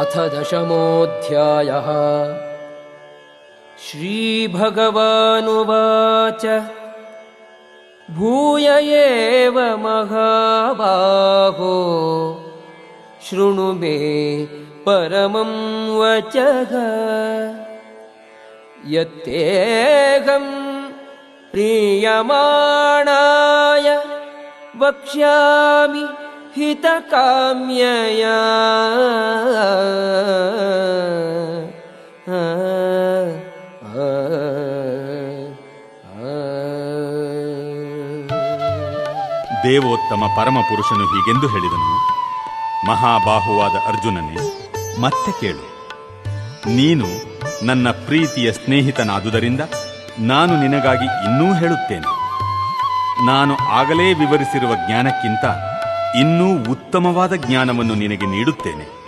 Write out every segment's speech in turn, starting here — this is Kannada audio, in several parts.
अथ दशमोऽध्यायः। श्रीभगवानुवाच। भूय एव महाबाहो शृणु मे परमं वचः। यत्तेऽहं प्रीयमाणाय वक्ष्यामि ಹಿತಕಾಮ್ಯಯ ದೇವೋತ್ತಮ ಪರಮಪುರುಷನು ಹೀಗೆಂದು ಹೇಳಿದನು ಮಹಾಬಾಹುವಾದ ಅರ್ಜುನನೇ ಮತ್ತೆ ಕೇಳು ನೀನು ನನ್ನ ಪ್ರೀತಿಯ ಸ್ನೇಹಿತನಾದುದರಿಂದ ನಾನು ನಿನಗಾಗಿ ಇನ್ನೂ ಹೇಳುತ್ತೇನೆ ನಾನು ಆಗಲೇ ವಿವರಿಸಿರುವ ಜ್ಞಾನಕ್ಕಿಂತ ಇನ್ನೂ ಉತ್ತಮವಾದ ಜ್ಞಾನವನ್ನು ನಿನಗೆ ನೀಡುತ್ತೇನೆ.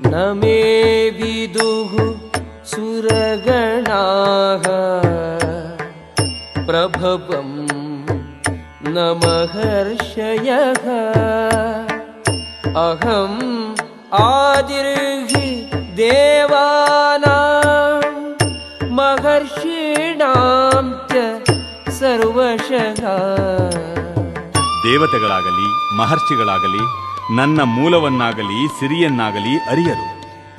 ನಮೇ ವಿದುಹು ಸುರಗಣಾಹ. ಪ್ರಭವಂ ನಮಹರ್ಷಯ. ಅಹಂ ಆದಿರ್ಹಿ ದೇವಾ ಮಹರ್ಷೀಣಾಂ ಚ ಸರ್ವಶಃ. ದೇವತೆಗಳಾಗಲಿ, ಮಹರ್ಷಿಗಳಾಗಲಿ, ನನ್ನ ಮೂಲವನ್ನಾಗಲಿ, ಸಿರಿಯನ್ನಾಗಲಿ ಅರಿಯರು.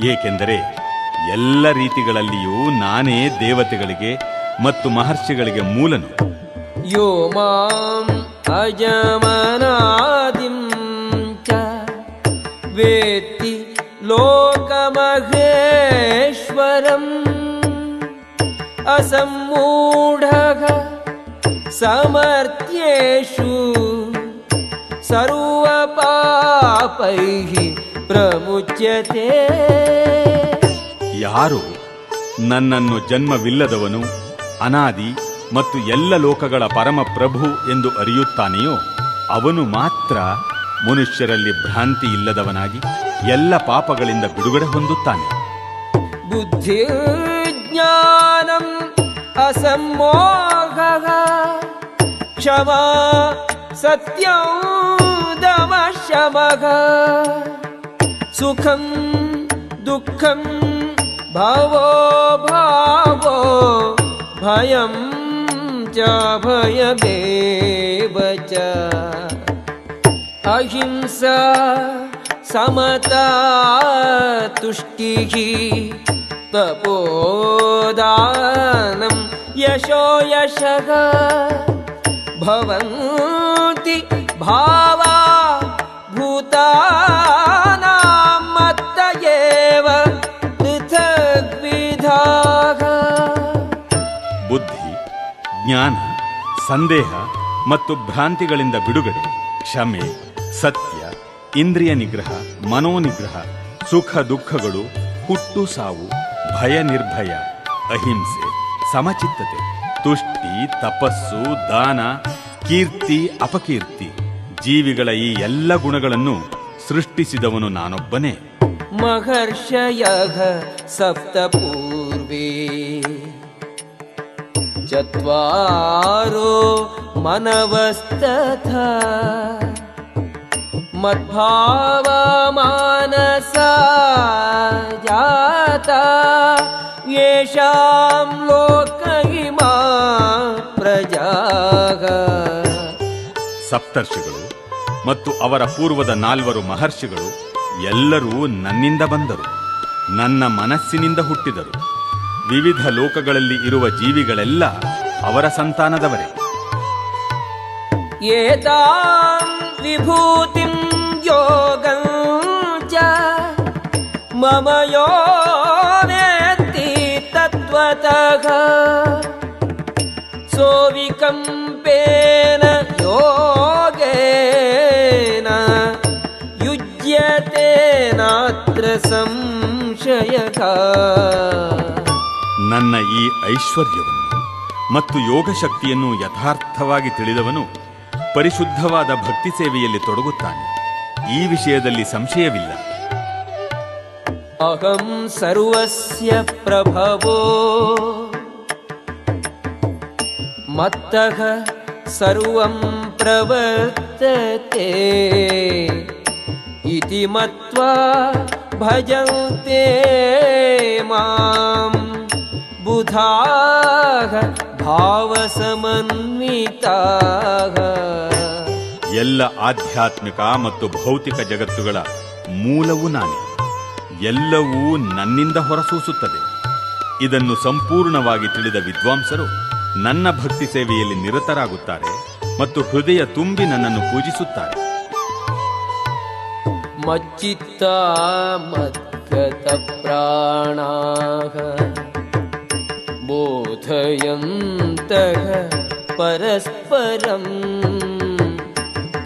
ಏಕೆಂದರೆ ಎಲ್ಲ ರೀತಿಗಳಲ್ಲಿಯೂ ನಾನೇ ದೇವತೆಗಳಿಗೆ ಮತ್ತು ಮಹರ್ಷಿಗಳಿಗೆ ಮೂಲನು. ಯೋ ಮಾಂ ಅಜಮನಾದಿ ಚ ಲೋಕಮಹೇಶ್ವರಂ ಅಸಮ್ಮೂಢ ಸಮರ್ಥ್ಯೇಷು ಸರ್ವಪಾಪೈಃ ಪ್ರಮುಚ್ಯತೆ. ಯಾರು ನನ್ನನ್ನು ಜನ್ಮವಿಲ್ಲದವನು ಅನಾದಿ ಮತ್ತು ಎಲ್ಲ ಲೋಕಗಳ ಪರಮ ಪ್ರಭು ಎಂದು ಅರಿಯುತ್ತಾನೆಯೋ ಅವನು ಮಾತ್ರ ಮನುಷ್ಯರಲ್ಲಿ ಭ್ರಾಂತಿ ಇಲ್ಲದವನಾಗಿ ಎಲ್ಲ ಪಾಪಗಳಿಂದ ಬಿಡುಗಡೆ ಹೊಂದುತ್ತಾನೆ. ಬುದ್ಧಿ ಜ್ಞಾನಂ ಅಸಮೋಘ ಕ್ಷಮಾ ಸತ್ಯಂ दमशमः सुखं दुःखं भवो भावो भयं च भयमेव च। अहिंसा समता तुष्टिः तपोदानं यशो यशः। भवन्ति भावा भूतानां मत्त एव पृथग्विधाः ಬುದ್ಧಿ ಜ್ಞಾನ ಸಂದೇಹ ಮತ್ತು ಭ್ರಾಂತಿಗಳಿಂದ ಬಿಡುಗಡೆ ಕ್ಷಮೆ ಸತ್ಯ ಇಂದ್ರಿಯ ನಿಗ್ರಹ ಮನೋನಿಗ್ರಹ ಸುಖ ದುಃಖಗಳು ಹುಟ್ಟು ಸಾವು ಭಯ ನಿರ್ಭಯ ಅಹಿಂಸೆ ಸಮಚಿತ್ತತೆ ತುಷ್ಟಿ ತಪಸ್ಸು ದಾನ ಕೀರ್ತಿ ಅಪಕೀರ್ತಿ ಜೀವಿಗಳ ಈ ಎಲ್ಲ ಗುಣಗಳನ್ನು ಸೃಷ್ಟಿಸಿದವನು ನಾನೊಬ್ಬನೇ. ಮಹರ್ಷಯಃ ಸಪ್ತಪೂರ್ವೇ. ಚತ್ವಾರೋ ಮನವಸ್ತಥ. ಮದ್ಭಾವ ಮಾನಸ ಜಾತ. ಯೇಷಾಂ ಲೋಕ ಇಮಾ ಪ್ರಜಾಗ ಸಪ್ತರ್ಷಿಗಳು ಮತ್ತು ಅವರ ಪೂರ್ವದ ನಾಲ್ವರು ಮಹರ್ಷಿಗಳು ಎಲ್ಲರೂ ನನ್ನಿಂದ ಬಂದರು. ನನ್ನ ಮನಸ್ಸಿನಿಂದ ಹುಟ್ಟಿದರು. ವಿವಿಧ ಲೋಕಗಳಲ್ಲಿ ಇರುವ ಜೀವಿಗಳೆಲ್ಲ ಅವರ ಸಂತಾನದವರೇ. ವಿಭೂತಿಂ ತತ್ವತಃ ಸೋವಿಕಂಪೇನ ಯೋಗೇ ನಾತ್ರ ಸಂಶಯಕ ನನ್ನ ಈ ಐಶ್ವರ್ಯವನ್ನು ಮತ್ತು ಯೋಗ ಶಕ್ತಿಯನ್ನು ಯಥಾರ್ಥವಾಗಿ ತಿಳಿದವನು ಪರಿಶುದ್ಧವಾದ ಭಕ್ತಿ ಸೇವೆಯಲ್ಲಿ ತೊಡಗುತ್ತಾನೆ. ಈ ವಿಷಯದಲ್ಲಿ ಸಂಶಯವಿಲ್ಲ. ಅಹಂ ಸರ್ವಸ್ಯ ಪ್ರಭವೋ. ಮತ್ತಃ ಸರ್ವಂ ಪ್ರವರ್ತತೆ. इति मत्वा ಭಜಂತೆ ಮಾಂ ಬುಧಾಃ ಭಾವಸಮನ್ವಿತಾಃ ಎಲ್ಲ ಆಧ್ಯಾತ್ಮಿಕ ಮತ್ತು ಭೌತಿಕ ಜಗತ್ತುಗಳ ಮೂಲವು ನಾನೇ ಎಲ್ಲವೂ ನನ್ನಿಂದ ಹೊರಸೂಸುತ್ತದೆ ಇದನ್ನು ಸಂಪೂರ್ಣವಾಗಿ ತಿಳಿದ ವಿದ್ವಾಂಸರು ನನ್ನ ಭಕ್ತಿ ಸೇವೆಯಲ್ಲಿ ನಿರತರಾಗುತ್ತಾರೆ ಮತ್ತು ಹೃದಯ ತುಂಬಿ ನನ್ನನ್ನು ಪೂಜಿಸುತ್ತಾರೆ मच्चित्ता मद्गतप्राणाः बोधयन्तः परस्परम्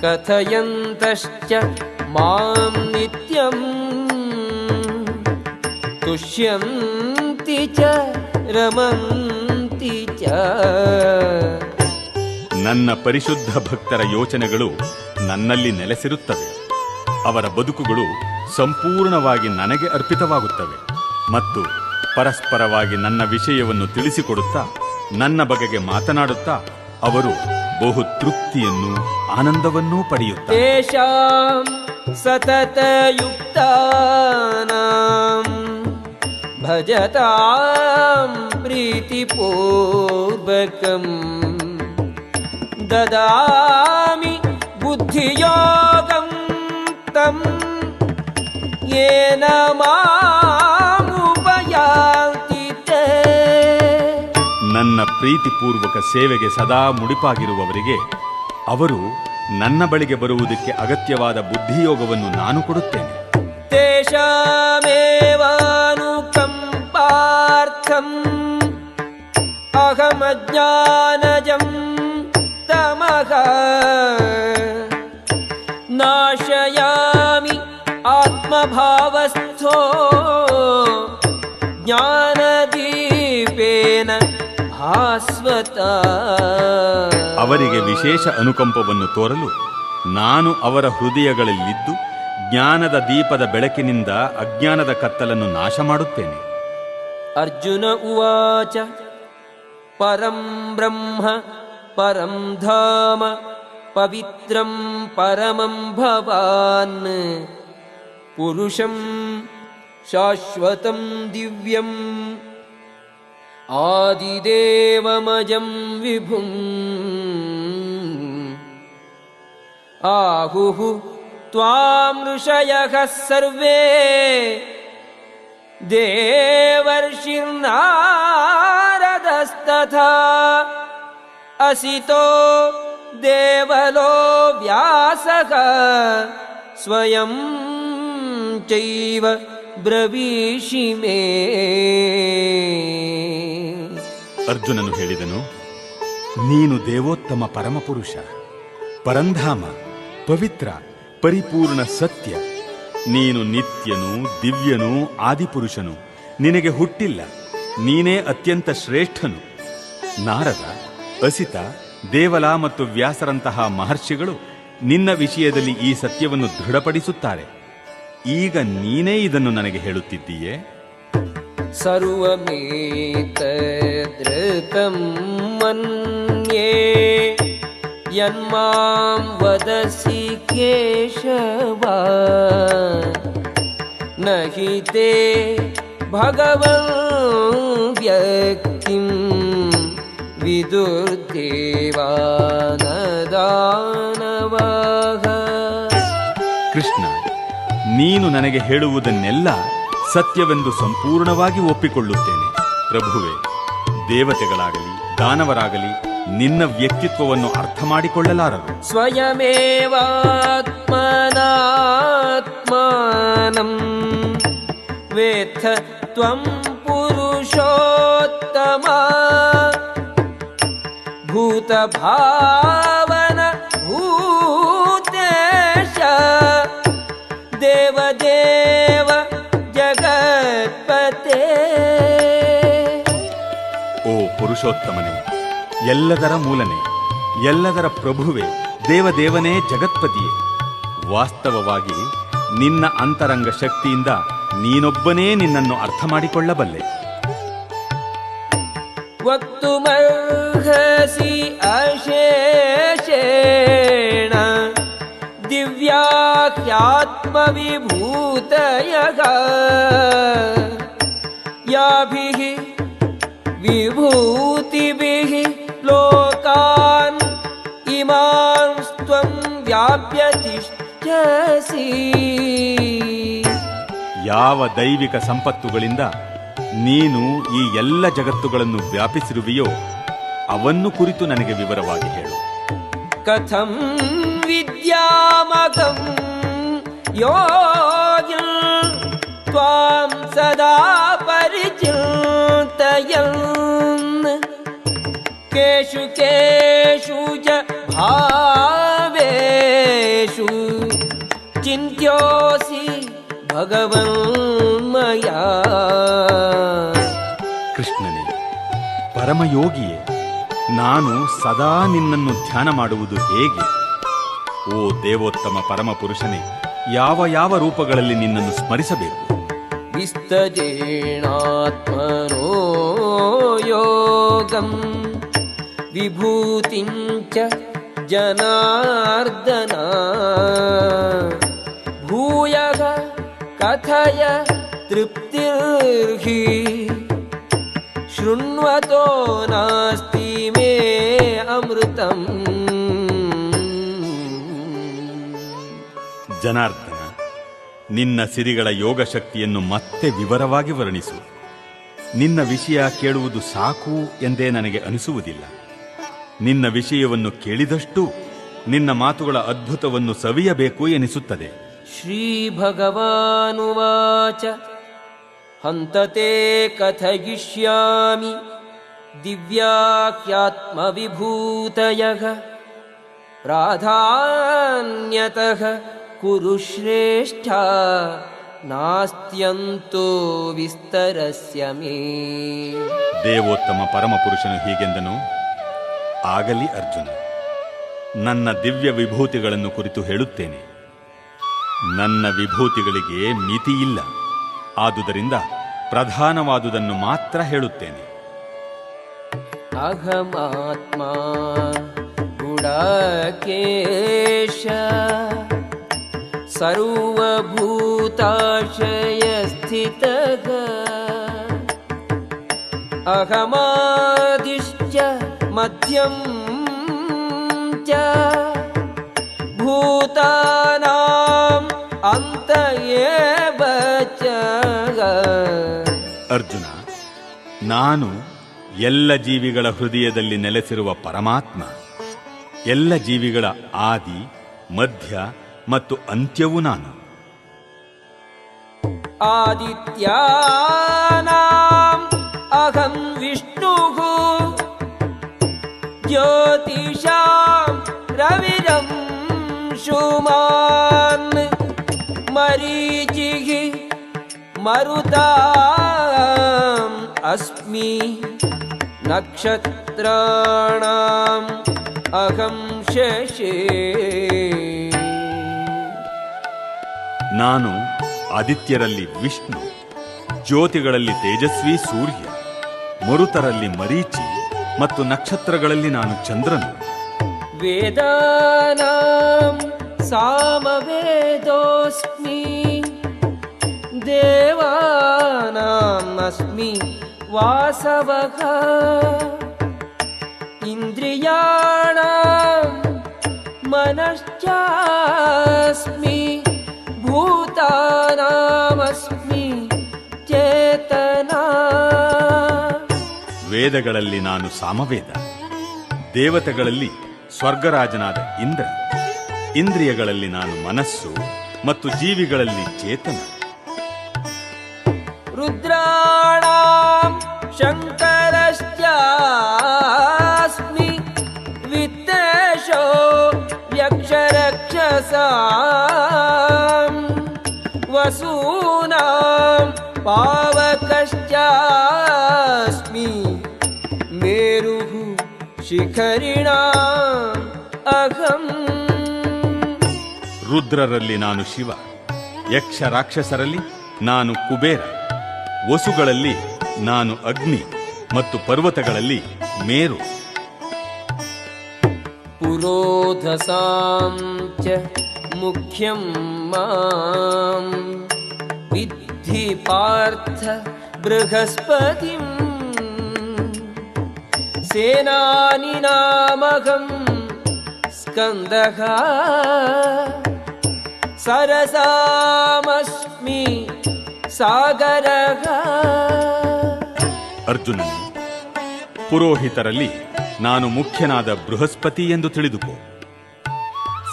कथयन्तश्च मां नित्यम् तुष्यन्ति च रमन्ति च ನನ್ನ ಪರಿಶುದ್ಧ ಭಕ್ತರ ಯೋಚನೆಗಳು ನನ್ನಲ್ಲಿ ನೆಲೆಸಿರುತ್ತವೆ ಅವರ ಬದುಕುಗಳು ಸಂಪೂರ್ಣವಾಗಿ ನನಗೆ ಅರ್ಪಿತವಾಗುತ್ತವೆ ಮತ್ತು ಪರಸ್ಪರವಾಗಿ ನನ್ನ ವಿಷಯವನ್ನು ತಿಳಿಸಿಕೊಡುತ್ತಾ, ನನ್ನ ಬಗೆಗೆ ಮಾತನಾಡುತ್ತಾ, ಅವರು ಬಹು ತೃಪ್ತಿಯನ್ನು ಆನಂದವನ್ನೂ ಪಡೆಯುತ್ತಾರೆ. ಸತತ ಭಜತಾಂ ಪ್ರೀತಿಪೂರ್ವಕಂ ದದಾಮಿ ಬುದ್ಧಿಯೋಗಂ बुद्धियोगं तं येन मामुपयान्ति ते ನನ್ನ ಪ್ರೀತಿಪೂರ್ವಕ ಸೇವೆಗೆ ಸದಾ ಮುಡಿಪಾಗಿರುವವರಿಗೆ ಅವರು ನನ್ನ ಬಳಿಗೆ ಬರುವುದಕ್ಕೆ ಅಗತ್ಯವಾದ ಬುದ್ಧಿಯೋಗವನ್ನು ನಾನು ಕೊಡುತ್ತೇನೆ तेषामेवानुकम्पार्थम् अहमज्ञानजं तमः नाशयामि आत्मभावस्थो ज्ञानदीपेन भास्वता ಅವರಿಗೆ ವಿಶೇಷ ಅನುಕಂಪವನ್ನು ತೋರಲು ನಾನು ಅವರ ಹೃದಯಗಳಲ್ಲಿದ್ದು ಜ್ಞಾನದ ದೀಪದ ಬೆಳಕಿನಿಂದ ಅಜ್ಞಾನದ ಕತ್ತಲನ್ನು ನಾಶ ಮಾಡುತ್ತೇನೆ अर्जुन उवाच परं ब्रह्म परं धाम पवित्रं परमं भवान् पुरुषं शाश्वतं दिव्यम् आदिदेवमजं विभुम् आहुः त्वां ऋषयः सर्वे देवर्षिर्नारदस्तथा असितो देवलो व्यासः स्वयं ಚೈವ ಬ್ರವೀಷಿ ಮೇ ಅರ್ಜುನನು ಹೇಳಿದನು, ನೀನು ದೇವೋತ್ತಮ ಪರಮಪುರುಷ, ಪರಂಧಾಮ, ಪವಿತ್ರ, ಪರಿಪೂರ್ಣ ಸತ್ಯ. ನೀನು ನಿತ್ಯನು ದಿವ್ಯನು ಆದಿಪುರುಷನು, ನಿನಗೆ ಹುಟ್ಟಿಲ್ಲ, ನೀನೇ ಅತ್ಯಂತ ಶ್ರೇಷ್ಠನು. ನಾರದ, ಅಸಿತ, ದೇವಲ ಮತ್ತು ವ್ಯಾಸರಂತಹ ಮಹರ್ಷಿಗಳು ನಿನ್ನ ವಿಷಯದಲ್ಲಿ ಈ ಸತ್ಯವನ್ನು ದೃಢಪಡಿಸುತ್ತಾರೆ. ಈಗ ನೀನೇ ಇದನ್ನು ನನಗೆ ಹೇಳುತ್ತಿದ್ದೀಯೇ? ಸರ್ವೇತೃತಂ ಮನ್ಯೇ ಯನ್ಮಾಂ ವದಸಿ ಕೇಶವ ನಹಿತೆ ತೇ ವ್ಯಕ್ತಿ ವ್ಯಕ್ತಿಂ ವಿದುರ್ದೇವಾನದಾನವ. ಕೃಷ್ಣ ನೀನು ನನಗೆ ಹೇಳುವುದನ್ನೆಲ್ಲ ಸತ್ಯವೆಂದು ಸಂಪೂರ್ಣವಾಗಿ ಒಪ್ಪಿಕೊಳ್ಳುತ್ತೇನೆ. ಪ್ರಭುವೆ, ದೇವತೆಗಳಾಗಲಿ, ದಾನವರಾಗಲಿ, ನಿನ್ನ ವ್ಯಕ್ತಿತ್ವವನ್ನು ಅರ್ಥ ಮಾಡಿಕೊಳ್ಳಲಾರರು ಸ್ವಯಮೇವಾತ್ಮನಾತ್ಮಾನಂ. ವೇಥ ತ್ವಂ ಪುರುಷೋತ್ತಮ. ಭೂತಭಾವನ ಭೂ ದೇವ ದೇವ ಜಗತ್ಪತೆ. ಓ ಪುರುಷೋತ್ತಮನೇ ಎಲ್ಲದರ ಮೂಲನೆ ಎಲ್ಲದರ ಪ್ರಭುವೆ ದೇವದೇವನೇ ಜಗತ್ಪತಿಯೇ. ವಾಸ್ತವವಾಗಿ ನಿನ್ನ ಅಂತರಂಗ ಶಕ್ತಿಯಿಂದ ನೀನೊಬ್ಬನೇ ನಿನ್ನನ್ನು ಅರ್ಥ ಮಾಡಿಕೊಳ್ಳಬಲ್ಲೆ. ವಕ್ತು ಮರ್ಹಸಿ ह्यात्मविभूतयः याभिः विभूतिभिः लोकान् इमांस्त्वं व्याप्य तिष्ठसि ಯಾವ ದೈವಿಕ ಸಂಪತ್ತುಗಳಿಂದ ನೀನು ಈ ಎಲ್ಲ ಜಗತ್ತುಗಳನ್ನು ವ್ಯಾಪಿಸಿರುವೆಯೋ ಅವನ್ನು ಕುರಿತು ನನಗೆ ವಿವರವಾಗಿ ಹೇಳು कथं विद्यामगं योगिन् त्वां सदा परिचिन्तयन् केषु केषु च भावेषु चिन्त्योऽसि भगवन्मया ಕೃಷ್ಣನೇ ಪರಮಯೋಗಿಯೇ ನಾನು ಸದಾ ನಿನ್ನನ್ನು ಧ್ಯಾನ ಮಾಡುವುದು ಹೇಗೆ ಓ ದೇವೋತ್ತಮ ಪರಮಪುರುಷನೇ, ಯಾವ ಯಾವ ರೂಪಗಳಲ್ಲಿ ನಿನ್ನನ್ನು ಸ್ಮರಿಸಬೇಕು? ವಿಸ್ತಜೇಣಾತ್ಮನೋ ಯೋಗಂ ವಿಭೂತಿಂಚ ಜನಾರ್ದನ. ಭೂಯಗ ಕಥಯ ತೃಪ್ತಿರ್ಹಿ, ಶೃಣ್ವತೋ ನಾಸ್ತಿ ಮೇ ಅಮೃತಂ. ಜನಾರ್ದನ, ನಿನ್ನ ಸಿರಿಗಳ ಯೋಗಶಕ್ತಿಯನ್ನು ಮತ್ತೆ ವಿವರವಾಗಿ ವರ್ಣಿಸು. ನಿನ್ನ ವಿಷಯ ಕೇಳುವುದು ಸಾಕು ಎಂದೇ ನನಗೆ ಅನಿಸುವುದಿಲ್ಲ. ನಿನ್ನ ವಿಷಯವನ್ನು ಕೇಳಿದಷ್ಟು ನಿನ್ನ ಮಾತುಗಳ ಅದ್ಭುತವನ್ನು ಸವಿಯಬೇಕು ಎನಿಸುತ್ತದೆ. ಶ್ರೀ ಭಗವಾನುವಾಚ ಹಂತತೆ ಕಥಗಿಷ್ಯಾಮಿ ದಿವ್ಯಾಖ್ಯಾತ್ಮ ವಿಭೂತಯ ಪ್ರಾಧಾನ್ಯತಃ. कुरु श्रेष्ठा नास्त्यन्तो विस्तरस्य मे ದೇವೋತ್ತಮ ಪರಮಪುರುಷನು ಹೀಗೆಂದನು ಆಗಲಿ ಅರ್ಜುನ ನನ್ನ ದಿವ್ಯ ವಿಭೂತಿಗಳನ್ನು ಕುರಿತು ಹೇಳುತ್ತೇನೆ ನನ್ನ ವಿಭೂತಿಗಳಿಗೆ ಮಿತಿಯಿಲ್ಲ ಆದುದರಿಂದ ಪ್ರಧಾನವಾದುದನ್ನು ಮಾತ್ರ ಹೇಳುತ್ತೇನೆ अहमात्मा गुडाकेश सर्वभूताशयस्थितः अहमादिश्च मध्यं च भूतानाम् अन्त एव च ಅರ್ಜುನ ನಾನು ಎಲ್ಲ ಜೀವಿಗಳ ಹೃದಯದಲ್ಲಿ ನೆಲೆಸಿರುವ ಪರಮಾತ್ಮ ಎಲ್ಲ ಜೀವಿಗಳ ಆದಿ ಮಧ್ಯ ಮತ್ತು ಅಂತ್ಯವೂ ನಾನು आदित्यानाम् अहं विष्णुः ज्योतिषां रविरं शुमान् मरीचिः मरुताम् अस्मि नक्षत्राणाम् अहं शशे ನಾನು ಆದಿತ್ಯರಲ್ಲಿ ವಿಷ್ಣು, ಜ್ಯೋತಿಗಳಲ್ಲಿ ತೇಜಸ್ವಿ ಸೂರ್ಯ, ಮರುತರಲ್ಲಿ ಮರೀಚಿ ಮತ್ತು ನಕ್ಷತ್ರಗಳಲ್ಲಿ ನಾನು ಚಂದ್ರನು. ವೇದಾನಾಂ ಸಾಮವೇದೋಸ್ಮಿ ದೇವಾನಸ್ಮಿ ವಾಸವಃ. ಇಂದ್ರಿಯಾಣ ಮನಶ್ಚಾಸ್ಮಿ ಭೂತಾನಾಮಸ್ಮಿ ಚೇತನ. ವೇದಗಳಲ್ಲಿ ನಾನು ಸಾಮವೇದ. ದೇವತೆಗಳಲ್ಲಿ ಸ್ವರ್ಗರಾಜನಾದ ಇಂದ್ರ. ಇಂದ್ರಿಯಗಳಲ್ಲಿ ನಾನು ಮನಸ್ಸು ಮತ್ತು ಜೀವಿಗಳಲ್ಲಿ ಚೇತನ. ರುದ್ರಾಣ ಶಂಕರಶ್ಚಾಸ್ಮಿ ವಿತ್ತೇಶೋ ಯಕ್ಷರಕ್ಷಸಾ वसूनां पावकश्चास्मि मेरुः शिखरिणाम् अहम् ರುದ್ರರಲ್ಲಿ ನಾನು ಶಿವ ಯಕ್ಷ ರಾಕ್ಷಸರಲ್ಲಿ ನಾನು ಕುಬೇರ ವಸುಗಳಲ್ಲಿ ನಾನು ಅಗ್ನಿ ಮತ್ತು ಪರ್ವತಗಳಲ್ಲಿ ಮೇರು पुरोधसां च मुख्यं मां विद्धि पार्थ बृहस्पतिम् सेनानिनामहं स्कन्दः सरसामस्मि सागरः ಅರ್ಜುನನೇ ಪುರೋಹಿತರಲ್ಲಿ ನಾನು ಮುಖ್ಯನಾದ ಬೃಹಸ್ಪತಿ ಎಂದು ತಿಳಿದುಕೋ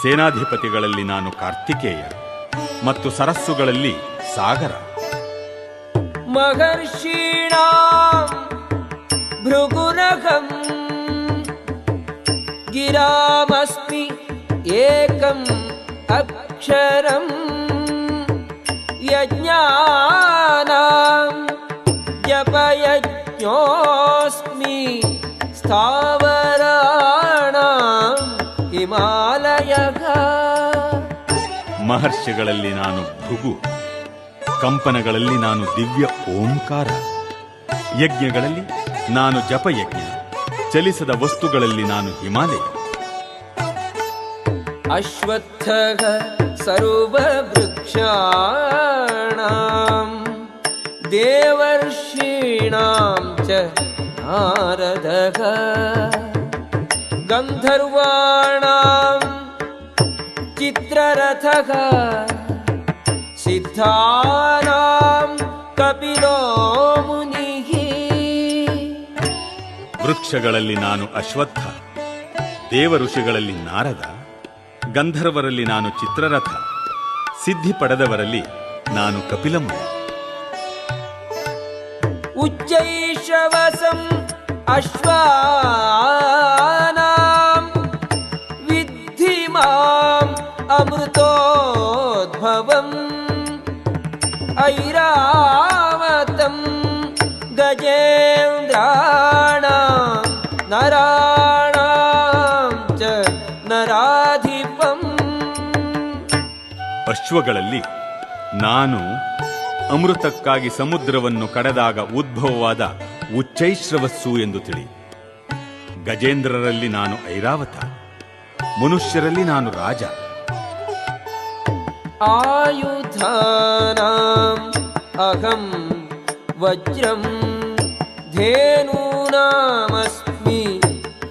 ಸೇನಾಧಿಪತಿಗಳಲ್ಲಿ ನಾನು ಕಾರ್ತಿಕೇಯ ಮತ್ತು ಸರಸ್ಸುಗಳಲ್ಲಿ ಸಾಗರ. ಮಹರ್ಷೀಣಾಂ ಭೃಗುರಹಂ ಗಿರಾಮಸ್ತಿ ಏಕಂ ಅಕ್ಷರಂ ಯಜ್ಞಾನಂ ಜಪಯಜ್ಞೋಸ್ಮಿ ಸ್ಥಾವರಾಣ ಹಿಮಾಲಯಗ ಮಹರ್ಷಿಗಳಲ್ಲಿ ನಾನು ಭೃಗು, ಕಂಪನಗಳಲ್ಲಿ ನಾನು ದಿವ್ಯ ಓಂಕಾರ, ಯಜ್ಞಗಳಲ್ಲಿ ನಾನು ಜಪಯಜ್ಞ, ಚಲಿಸದ ವಸ್ತುಗಳಲ್ಲಿ ನಾನು ಹಿಮಾಲಯ. ಅಶ್ವತ್ಥ ಸರ್ವೃಕ್ಷಾಣಾಂ ದೇವರ್ಷೀಣಾಂ ಚ ನಾರದ ಗಂಧರ್ವಾಣಾಂ चित्ररथः सिद्धानां कपिलो मुनिः ವೃಕ್ಷಗಳಲ್ಲಿ ನಾನು ಅಶ್ವತ್ಥ ದೇವ ಋಷಿಗಳಲ್ಲಿ ನಾರದ ಗಂಧರ್ವರಲ್ಲಿ ನಾನು ಚಿತ್ರರಥ ಸಿದ್ಧಿ ಪಡೆದವರಲ್ಲಿ ನಾನು ಕಪಿಲಮುನಿ उच्चैषवसम् अश्वानां अमृतोद्भवम् ऐरावतं गजेन्द्राणां नराणां च नराधिपम् ಅಶ್ವಗಳಲ್ಲಿ ನಾನು ಅಮೃತಕ್ಕಾಗಿ ಸಮುದ್ರವನ್ನು ಕಡೆದಾಗ ಉದ್ಭವವಾದ ಉಚ್ಚೈಶ್ರವಸ್ಸು ಎಂದು ತಿಳಿ ಗಜೇಂದ್ರರಲ್ಲಿ ನಾನು ಐರಾವತ ಮನುಷ್ಯರಲ್ಲಿ ನಾನು ರಾಜ आयुधानाम् अहं वज्रं धेनूनामस्मि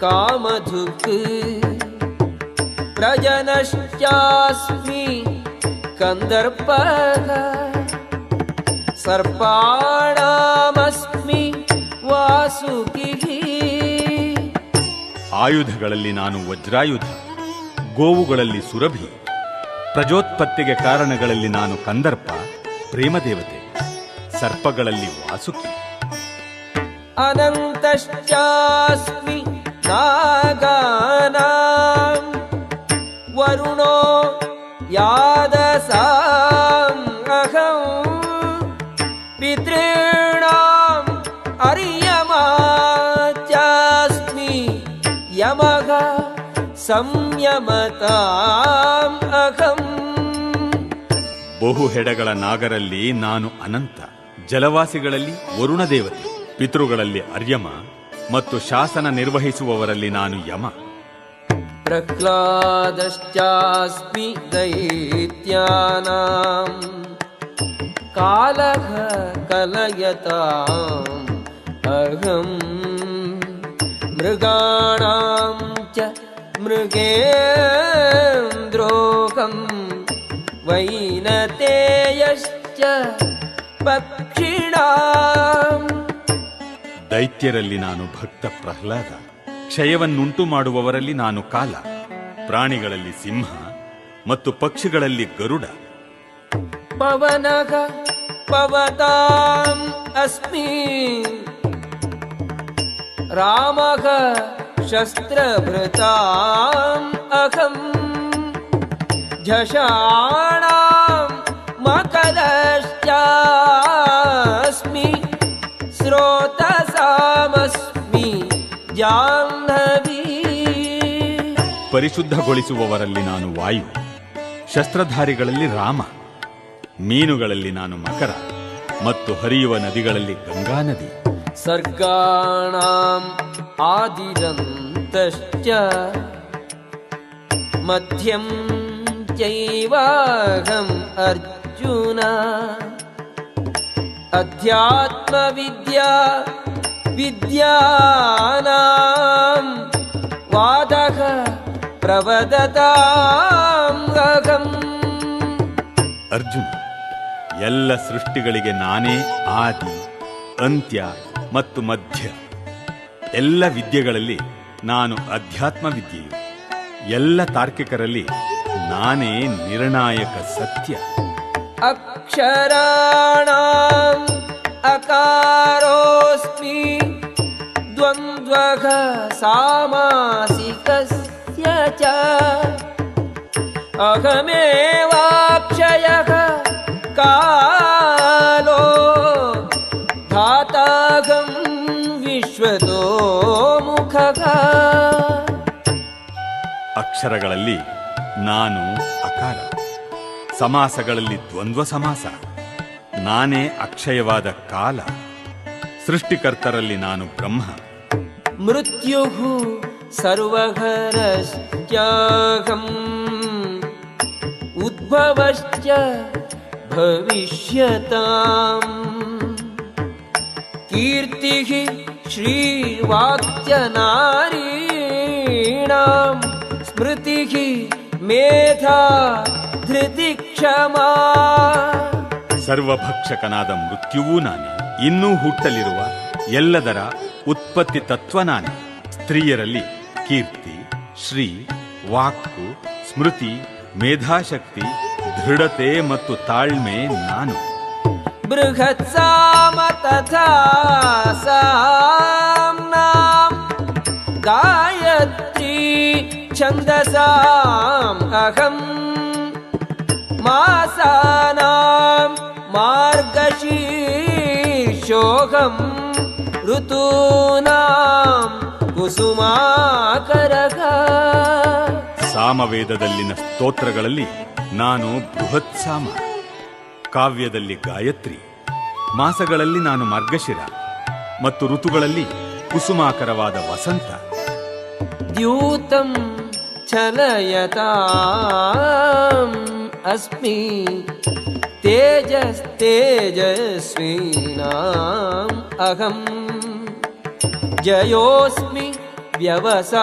कामधुक् प्रजनश्चास्मि कन्दर्पः सर्पाणामस्मि वासुकिः ಆಯುಧಗಳಲ್ಲಿ ನಾನು ವಜ್ರಾಯುಧ ಗೋವುಗಳಲ್ಲಿ ಸುರಭಿ ಪ್ರಜೋತ್ಪತ್ತಿಗೆ ಕಾರಣಗಳಲ್ಲಿ ನಾನು ಕಂದರ್ಪ ಪ್ರೇಮದೇವತೆ ಸರ್ಪಗಳಲ್ಲಿ ವಾಸುಕಿ. ಅನಂತಶ್ಚಾಸ್ಮಿ ನಾಗಾನಾಂ ವರುಣೋ ಯಾದ ಮತಾಂ ಅಹಂ. ಬಹುಹೆಡಗಳ ನಾಗರಲ್ಲಿ ನಾನು ಅನಂತ ಜಲವಾಸಿಗಳಲ್ಲಿ ವರುಣ ದೇವತೆ ಪಿತೃಗಳಲ್ಲಿ ಅರ್ಯಮ ಮತ್ತು ಶಾಸನ ನಿರ್ವಹಿಸುವವರಲ್ಲಿ ನಾನು ಯಮ. ಪ್ರಹ್ಲಾದಶ್ಚಾಸ್ಮಿ ದೈತ್ಯಾನಾಂ. ಕಾಲಹ ಕಲಯತಾಂ ಅಹಂ. ಮೃಗಾಣಾಂ ಚ मृगेन्द्रोहं वैनतेयश्च पक्षिणाम् ದೈತ್ಯರಲ್ಲಿ ನಾನು ಭಕ್ತ ಪ್ರಹ್ಲಾದ ಕ್ಷಯವನ್ನುಂಟು ಮಾಡುವವರಲ್ಲಿ ನಾನು ಕಾಲ ಪ್ರಾಣಿಗಳಲ್ಲಿ ಸಿಂಹ ಮತ್ತು ಪಕ್ಷಿಗಳಲ್ಲಿ ಗರುಡ पवनः पवताम् अस्मि रामः शस्त्रभृताम् अहम् झषाणां मकरश्चास्मि स्रोतसामस्मि जाह्नवी ಪರಿಶುದ್ಧಗೊಳಿಸುವವರಲ್ಲಿ ನಾನು ವಾಯು ಶಸ್ತ್ರಧಾರಿಗಳಲ್ಲಿ ರಾಮ ಮೀನುಗಳಲ್ಲಿ ನಾನು ಮಕರ ಮತ್ತು ಹರಿಯುವ ನದಿಗಳಲ್ಲಿ ಗಂಗಾ ನದಿ सर्गाणाम् आदिरन्तश्च मध्यं चैवाहम् अर्जुन अध्यात्मविद्या विद्यानां वादः प्रवदताम् ಅರ್ಜುನ ಎಲ್ಲ ಸೃಷ್ಟಿಗಳಿಗೆ ನಾನೇ ಆದಿ ಅಂತ್ಯ ಮತ್ತು ಮಧ್ಯ. ಎಲ್ಲ ವಿದ್ಯೆಗಳಲ್ಲಿ ನಾನು ಅಧ್ಯಾತ್ಮ ವಿದ್ಯೆಯು ಎಲ್ಲ ತಾರ್ಕಿಕರಲ್ಲಿ ನಾನೇ ನಿರ್ಣಾಯಕ ಸತ್ಯ. ಅಕ್ಷರಾಣ ಅಕಾರೋಸ್ಮಿ ದ್ವಂದ್ವ ಸಾಮಾಸಿಕಸ್ಯ ಚ. ಅಹಮೇವಾಕ್ಷಯ ಕಾ ಮುಖಗ ಅಕ್ಷರಗಳಲ್ಲಿ ನಾನು ಅಕಾರ. ಸಮಾಸಗಳಲ್ಲಿ ದ್ವಂದ್ವ ಸಮಾಸ. ನಾನೇ ಅಕ್ಷಯವಾದ ಕಾಲ. ಸೃಷ್ಟಿಕರ್ತರಲ್ಲಿ ನಾನು ಬ್ರಹ್ಮ. ಮೃತ್ಯು ಉದ್ಭವಶ್ಚ ಭವಿಷ್ಯತಾಂ. ಕೀರ್ತಿ श्रीवाक्यनारीणाम् स्मृतिः मेधा धृति क्षमा ಸರ್ವಭಕ್ಷಕನಾದ ಮೃತ್ಯುವೂ ನಾನೇ ಇನ್ನೂ ಹುಟ್ಟಲಿರುವ ಎಲ್ಲದರ ಉತ್ಪತ್ತಿ ತತ್ವ ನಾನೇ ಸ್ತ್ರೀಯರಲ್ಲಿ ಕೀರ್ತಿ ಶ್ರೀ ವಾಕ್ಕು ಸ್ಮೃತಿ ಮೇಧಾಶಕ್ತಿ ದೃಢತೆ ಮತ್ತು ತಾಳ್ಮೆ ನಾನು बृहत्साम तथा छन्दसाम् अहम् मासानां मार्गशीर्षोऽहम् ऋतूनां कुसुमाकरः ಸಾಮವೇದದಲ್ಲಿನ ಸ್ತೋತ್ರಗಳಲ್ಲಿ ನಾನು ಬೃಹತ್ ಸಾಮ ಕಾವ್ಯದಲ್ಲಿ ಗಾಯತ್ರಿ ಮಾಸಗಳಲ್ಲಿ ನಾನು ಮಾರ್ಗಶಿರ ಮತ್ತು ಋತುಗಳಲ್ಲಿ ಕುಸುಮಾಕರವಾದ ವಸಂತ द्यूतं चलयताम् अस्मि तेजस्तेजस्वीनाम् अहम् जयोऽस्मि व्यवसायोऽस्मि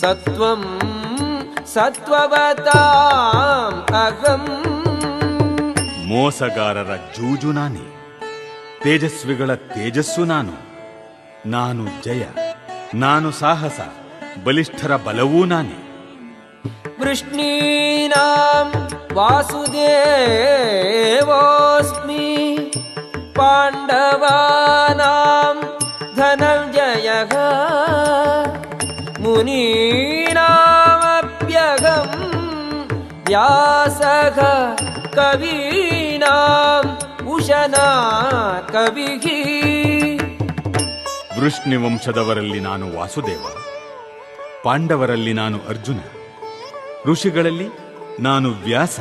सत्त्वं सत्त्ववताम् अहम् ಮೋಸಗಾರರ ಜೂಜು ನಾನೇ ತೇಜಸ್ವಿಗಳ ತೇಜಸ್ಸು ನಾನು ನಾನು ಜಯ ನಾನು ಸಾಹಸ ಬಲಿಷ್ಠರ ಬಲವೂ ನಾನೇ वृष्णीनां वासुदेवोऽस्मि पाण्डवानां धनञ्जयः मुनीनामप्यगं व्यासः कवीनाम् उशना कविः ವೃಷ್ಣಿವಂಶದವರಲ್ಲಿ ನಾನು ವಾಸುದೇವ. ಪಾಂಡವರಲ್ಲಿ ನಾನು ಅರ್ಜುನ. ಋಷಿಗಳಲ್ಲಿ ನಾನು ವ್ಯಾಸ.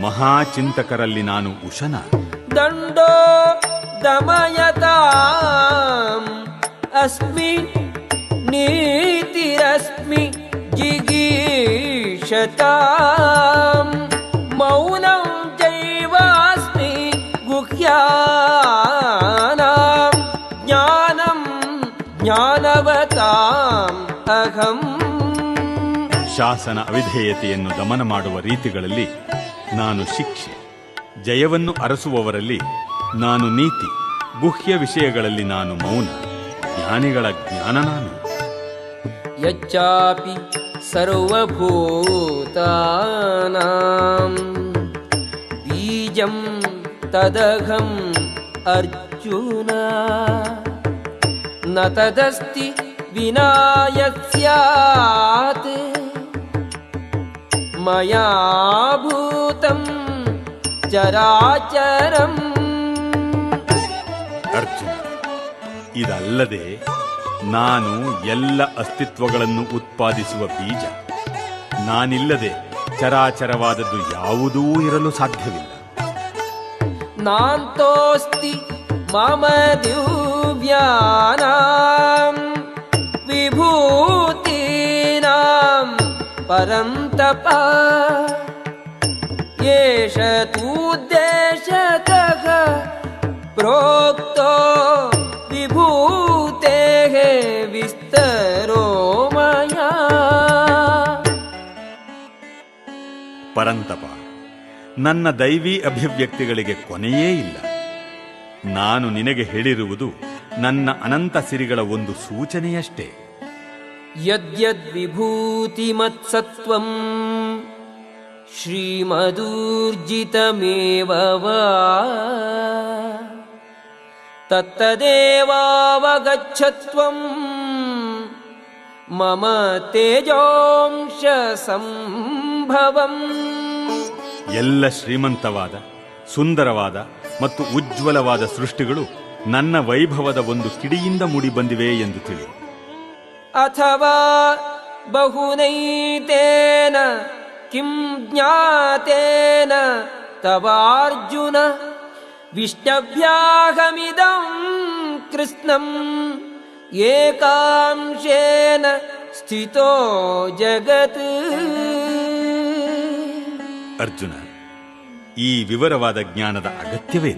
ಮಹಾಚಿಂತಕರಲ್ಲಿ ನಾನು ಉಷನ. ದಂಡೋ ದಮಯತಾಂ. ಅಸ್ಮಿ ನೀತಿರಸ್ಮಿ ಜಿಗೀಷತಾಂ ಮೌನಂ ಅಹಂ ಶಾಸನ ಅವಿಧೇಯತೆಯನ್ನು ದಮನ ಮಾಡುವ ರೀತಿಗಳಲ್ಲಿ ನಾನು ಶಿಕ್ಷೆ ಜಯವನ್ನು ಅರಸುವವರಲ್ಲಿ ನಾನು ನೀತಿ ಗುಹ್ಯ ವಿಷಯಗಳಲ್ಲಿ ನಾನು ಮೌನ ಜ್ಞಾನಿಗಳ ಜ್ಞಾನ ನಾನು. ಯಚ್ಚಾಪಿ ಸರ್ವಭೂತಾನಾಂ। ಬೀಜಂ ತದಘಂ ಅರ್ಜುನ। न तदस्ति विना यत् स्यात् मया भूतं चराचरम् ಅರ್ಜುನ ಇದಲ್ಲದೆ ನಾನು ಎಲ್ಲ ಅಸ್ತಿತ್ವಗಳನ್ನು ಉತ್ಪಾದಿಸುವ ಬೀಜ ನಾನಿಲ್ಲದೆ ಚರಾಚರವಾದದ್ದು ಯಾವುದೂ ಇರಲು ಸಾಧ್ಯವಿಲ್ಲ नान्तोऽस्ति मम दिव्यानां विभूतीनां परन्तप एष तूद्देशतः प्रोक्तो विभूतेः विस्तरो मया ಪರಂತಪ ನನ್ನ ದೈವಿ ಅಭಿವ್ಯಕ್ತಿಗಳಿಗೆ ಕೊನೆಯೇ ಇಲ್ಲ ನಾನು ನಿನಗೆ ಹೇಳಿರುವುದು ನನ್ನ ಅನಂತ ಸಿರಿಗಳ ಒಂದು ಸೂಚನೆಯಷ್ಟೇ. ಯದ್ಯದ್ವಿಭೂತಿ ಯದ್ಯದ್ವಿಭೂತಿಮತ್ಸತ್ವಂ ಶ್ರೀಮದೂರ್ಜಿತಮೇವ ತತ್ತದೇವಾವಗಚ್ಛತ್ವಂ ಮಮ ತೇಜಾಂಶ ಸಂಭವಂ. ಎಲ್ಲ ಶ್ರೀಮಂತವಾದ ಸುಂದರವಾದ ಮತ್ತು ಉಜ್ವಲವಾದ ಸೃಷ್ಟಿಗಳು ನನ್ನ ವೈಭವದ ಒಂದು ಕಿಡಿಯಿಂದ ಮೂಡಿಬಂದಿವೆ ಎಂದು ತಿಳಿ ಅಥವಾ ಬಹುನೈತೇನ ಕಿಂ ಜ್ಞಾತೇನ ತವಾರ್ಜುನ ವಿಷ್ಣವ್ಯಾಹಮಿದಂ ಕೃಷ್ಣಂ ಏಕಾಂಶೇನ ಸ್ಥಿತೋ ಜಗತ್. ಅರ್ಜುನ ಈ ವಿವರವಾದ ಜ್ಞಾನದ ಅಗತ್ಯವೇ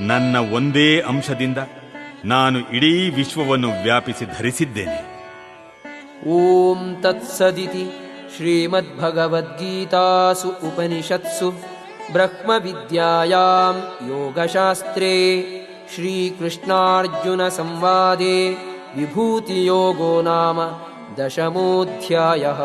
ನನ್ನ ಒಂದೇ ಅಂಶದಿಂದ ನಾನು ಇಡೀ ವಿಶ್ವವನ್ನು ವ್ಯಾಪಿಸಿ ಧರಿಸಿದ್ದೇನೆ. ಓಂ ತತ್ಸದಿತಿ ಶ್ರೀಮದ್ಭಗವದ್ಗೀತಾಸು ಉಪನಿಷತ್ಸು ಬ್ರಹ್ಮವಿದ್ಯಾಯಾಂ ಯೋಗಶಾಸ್ತ್ರೇ ಶ್ರೀಕೃಷ್ಣಾರ್ಜುನ ಸಂವಾದೇ ವಿಭೂತಿಯೋಗೋ ನಾಮ ದಶಮೋಧ್ಯಾಯಃ.